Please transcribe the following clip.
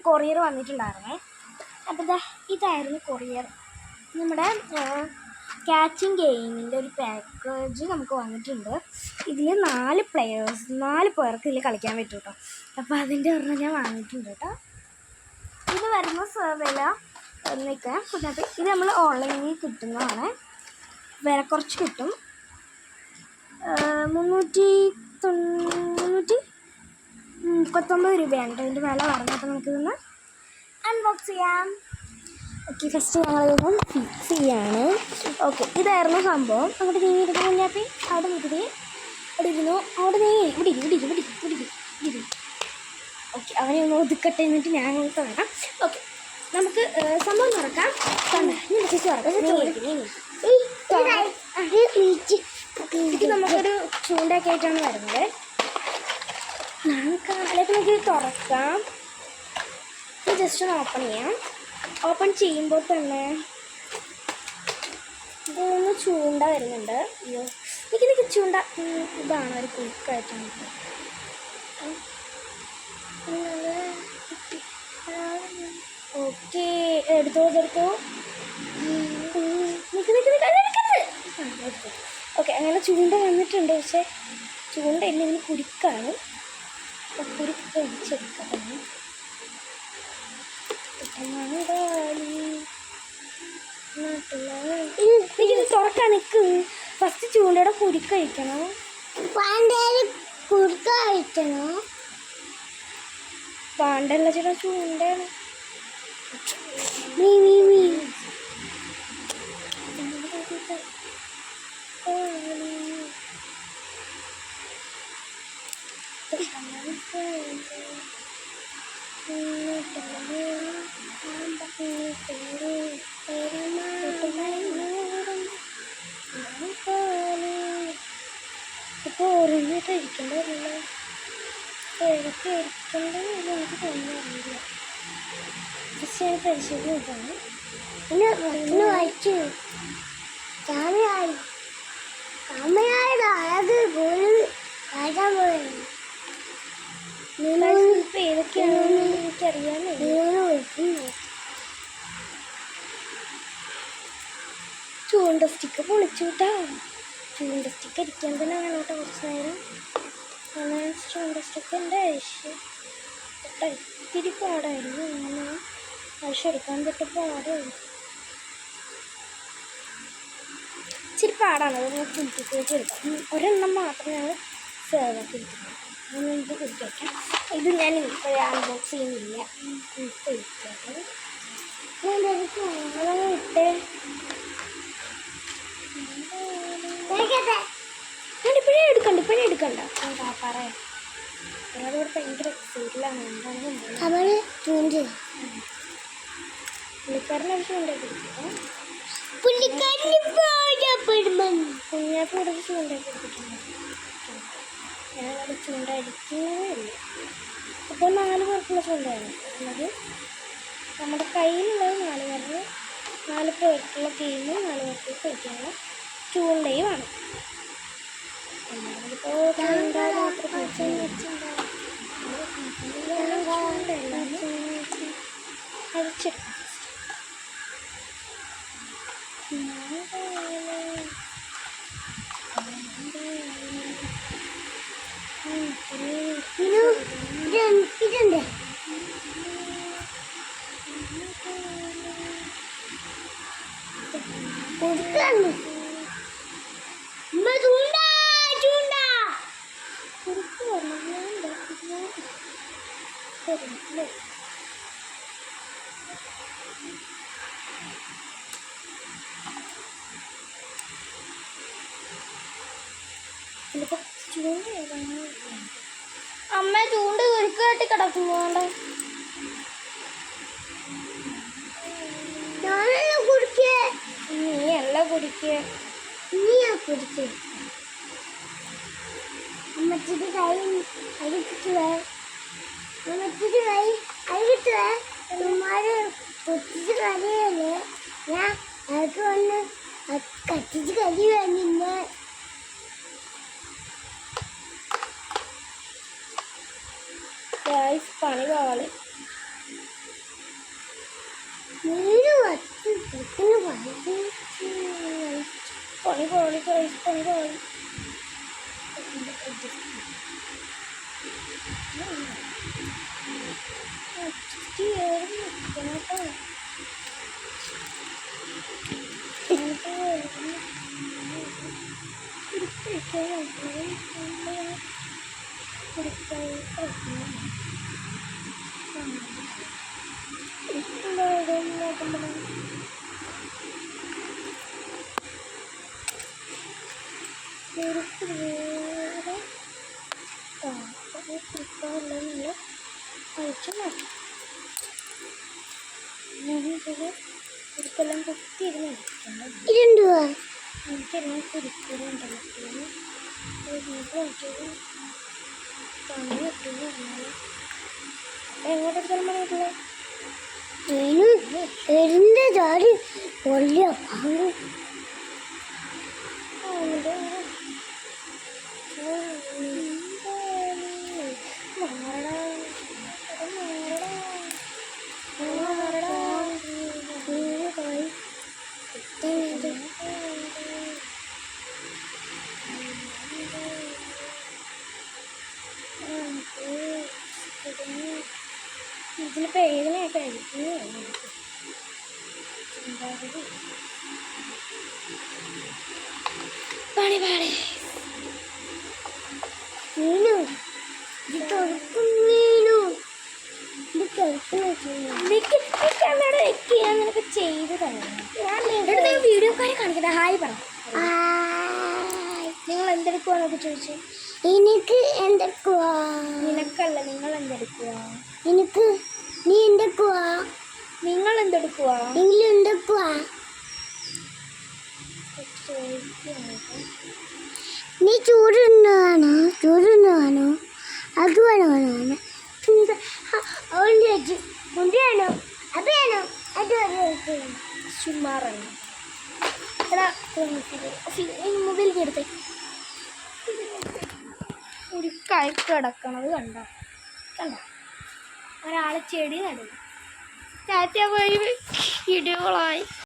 ഒരു കൊറിയർ വന്നിട്ടുണ്ടായിരുന്നേ. അപ്പോൾ ഇതാ ഇതായിരുന്നു കൊറിയർ നമ്മുടെ ക്യാച്ചിങ് ഗെയിമിന്റെ ഒരു പാക്കേജ് നമുക്ക് വന്നിട്ടുണ്ട്. ഇതിൽ നാല് പ്ലെയേഴ്സ് നാല് പേർക്ക് ഇതിൽ കളിക്കാൻ പറ്റും കേട്ടോ. അപ്പോൾ അതിന്റെ ഒരെണ്ണം ഞാൻ വാങ്ങിയിട്ടുണ്ട് കേട്ടോ. ഇത് വരുന്ന വില നിൽക്കാൻ ഇതിനകത്ത് ഇത് നമ്മൾ ഓൺലൈനിൽ കിട്ടുന്നതാണ്. വില കുറച്ച് കിട്ടും. മുന്നൂറ്റി തൊണ്ണൂറ്റി മുപ്പത്തൊമ്പത് രൂപയാണ് കേട്ടോ. ഇതിന്റെ വില പറഞ്ഞു അപ്പോൾ നമുക്കിതൊന്ന് അൺബോക്സ് ചെയ്യാം. ഓക്കെ ഫസ്റ്റ് ഞങ്ങളിതൊന്ന് ഫിക്സ് ചെയ്യാണ്. ഓക്കെ ഇതായിരുന്നു സംഭവം. അങ്ങോട്ട് നീങ്ങി എടുക്കുന്ന കുഞ്ഞാപ്പി. അവിടെ നിൽക്കുന്നത് അവിടെ ഇരുന്നു. അവിടെ നീങ്ങി ഇവിടെ ഇടി ഇവിടെ ഇടി ഇവിടെ ഇരി, ഇവിടെ ഇവിടെ ഓക്കെ അവനെ ഒന്ന് ഒതുക്കട്ടെ എന്നിട്ട് ഞാൻ അങ്ങോട്ട് വരാം. ഓക്കെ നമുക്ക് സംഭവം തുറക്കാം. കണ്ട? നീ ചേച്ചി തുറക്കാം. ഇത് നമുക്കൊരു ചൂണ്ടൊക്കെ ആയിട്ടാണ് വരുന്നത്. നമുക്ക് അല്ലെങ്കിൽ നമുക്ക് തുറക്കാം. ജസ്റ്റ് ഒന്ന് ഓപ്പൺ ചെയ്യാം. ഓപ്പൺ ചെയ്യുമ്പോൾ തന്നെ ഇതൊന്ന് ചൂണ്ട വരുന്നുണ്ട്. അയ്യോ എനിക്ക് എനിക്ക് ചൂണ്ട ഇതാണ് ഒരു കുക്കായിട്ടാണ് ഓക്കെ എടുത്തോ എടുത്തോ. ഓക്കെ അങ്ങനെ ചൂണ്ട വന്നിട്ടുണ്ട് പക്ഷേ ചൂണ്ട ഇല്ല ഇതിന് കുരുക്കാണ് കുരുക്ക് എനിക്കിത് തുറക്കാൻ നിൽക്ക് ഫസ്റ്റ് ചൂണ്ടയുടെ കുരുക്ക് കഴിക്കണം. പാണ്ടേര് കുറുക്ക കഴിക്കണോ. പാണ്ടല്ല ചേട്ടാ ചൂണ്ടയാണ്. Me me me. ഇപ്പോൾ ഓരോന്നായിട്ട് ഇരിക്കണ്ടല്ലോ ഏതൊക്കെ ഇരിക്കണ്ടെന്ന് എനിക്ക് തോന്നുന്നില്ല പക്ഷേ ഞാൻ പരിശോധിക്കുന്നതാണ് പിന്നെ വായിച്ചു ഞാൻ ചാമയായുടെ ചൂണ്ട സ്റ്റിക്ക് പൊളിച്ചു കിട്ടാ ചൂണ്ട സ്റ്റിക്ക് ഇരിക്കാൻ തന്നെ വേണം കേട്ടോ കുറച്ച് നേരം. ചൂണ്ട സ്റ്റിക്ക് എന്റെ കേട്ടോ ഇത്തിരി പാടായിരുന്നു. അങ്ങനെ എടുക്കാൻ തൊട്ട് പാടായിരുന്നു ഇച്ചിരി പാടാണ്. അത് നമുക്ക് എടുക്കാം. ഒരെണ്ണം മാത്രം ഞങ്ങൾ സേവാക്കി എടുക്കുന്നത് അതൊന്നും ഇത് ഇത് ഞാൻ ഇപ്പോൾ അൺബോക്സ് ചെയ്യുന്നില്ല. ഇപ്പോൾ ഇരിക്കട്ടെ ഞാൻ അതങ്ങ് ഇട്ടേ. കേക്കട്ടെ ഞാൻ ഇപ്പോഴേ എടുക്കണ്ട ഇപ്പോഴേ എടുക്കണ്ട. പറയാം. അതോടെ ഭയങ്കര എന്താണെന്ന് അറിയില്ല. അവൾ ചൂണ്ടി. പുള്ളിക്കാരനെ ആവശ്യം ഉണ്ടാക്കി കൊടുക്കുക പുള്ളിക്കാരന് പോയപ്പെടുമെന്ന് കുഞ്ഞാക്ക് ഇവിടെ ചൂണ്ടാക്കി കൊടുത്തിട്ടുണ്ട് ഞാനവിടെ ചൂണ്ട അടിക്കുന്നതേ ഇല്ല അപ്പോൾ നാല് പേർക്കുള്ള ചൂണ്ടയാണ് ഉള്ളത് നമ്മുടെ കയ്യിലുള്ളത് നാല് പേർക്ക് നാല് പേർക്കുള്ള ഗെയിമും നാല് പേർക്ക് കളിക്കാനുള്ള ചൂണ്ടയുമാണ് നമ്മളിപ്പോൾ ചൂണ്ട മാത്രം ഇത് ഇതുണ്ട് കൊടുക്കാണ് ഉമ്മ ചൂണ്ട ചൂണ്ട കുറുക്ക് വരണം ഞാൻ ഉണ്ടാക്കിയ തരുന്നില്ലേ ഇതിലിപ്പോൾ ചൂണ്ട ഏതാണ് അമ്മ ചൂണ്ട് കുരുക്കായിട്ട് കിടക്കുന്നോണ്ട് ഞാനല്ല കുടിക്കേ നീ അല്ല കുടിക്കുക നീയാ കുടിക്കേ അമ്മച്ചിട്ട് കൈ ഉമ്മാര് പൊട്ടിച്ച് കരിയല്ലേ ഞാൻ അതൊക്കെ വന്ന് അത് കത്തിച്ച് കരി വേണ്ടിന്നെ. ഗായ്സ് പണി പാൾ പണി പാളി ഗായ്സ് പണി പാളി Thank you. നോക്കി ഒരിക്കലും കുത്തിയിരുന്ന് ഇതെന്തുവാ എനിക്കെല്ലാം കുരിക്കുന്നുണ്ടല്ലോ നോക്കിയത് പണി കിട്ടുന്നു പറഞ്ഞിട്ടില്ല ഏനു എന്റെ പാമ്പ് ഇതിന് പേരിനായിട്ട് കഴിക്കുന്നു പണി പാടി വീണു ഇത്? തുറക്കും വീണു ഇത് തുറക്കും നിനക്ക് ക്യാമറ വെക്ക്. ഞാൻ നിനക്ക് ചെയ്ത് തരാം. ഞാൻ വീഡിയോക്കാരെ കാണിക്കട്ടെ. ഹായ് പറ. നിങ്ങൾ എന്തെടുക്കുവാന്നൊക്കെ ചോദിച്ചു. എനിക്ക് എന്തെടുക്കുവാ? നിനക്കല്ല നിങ്ങൾ എന്തെടുക്കുവാ? എനിക്ക് നീ എന്തെക്കുവാ നിങ്ങൾ എന്തെടുക്കുക നിങ്ങൾ എന്തെക്കുവാ നീ ചൂടുന്നതാണോ ചൂടുന്നതാണോ അത് വേണമെന്നാണ് ണോ മുണ്ടിയാണോ അത് വേണോ? അത് വേണോ? സുമാറാണ് എടാ എടുത്തേ. ഒരു കഴുക്ക് കിടക്കണത് കണ്ട? കണ്ട? ഒരാളെ ചെടി നടുന്നു. ടാറ്റ പോയി ഇടികളായി